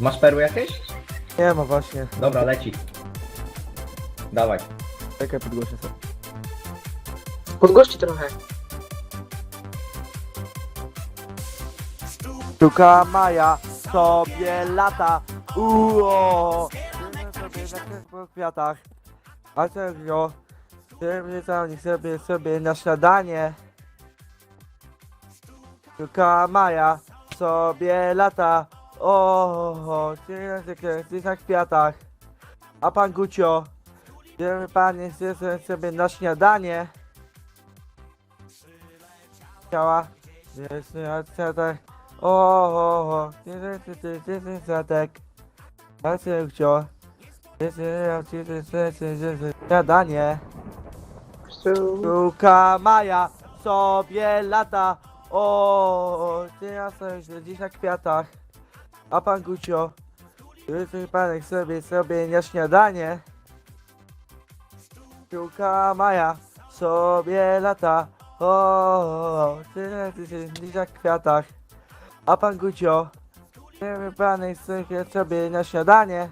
Masz perły jakieś? Nie ma właśnie. Dobra, leci. Dawaj. Czekaj, podgłoszę sobie. Podgłości trochę. Sztuka Maja sobie lata. Uo! Siedzę sobie na po kwiatach. A serio? Siedzę niech sobie sobie na śniadanie. Sztuka Maja sobie lata. O, siedzę na kwiatach. A pan Gucio? Gdzie panie siedzę sobie na śniadanie? Chciała. Jest na kwiatach. O, o, o, ty, ty, ty, ty, ty. Ty, ty, ty, ty, ty, ty, ty, Śniadanie. Sztuka Maja sobie lata. O, ty na kwiatach. A pan Gucio. Ty, panek sobie, sobie na śniadanie. Sztuka Maja sobie lata. O, ty, ty, ty, ty, na kwiatach. A pan Gucio, nie panek sobie sobie na śniadanie.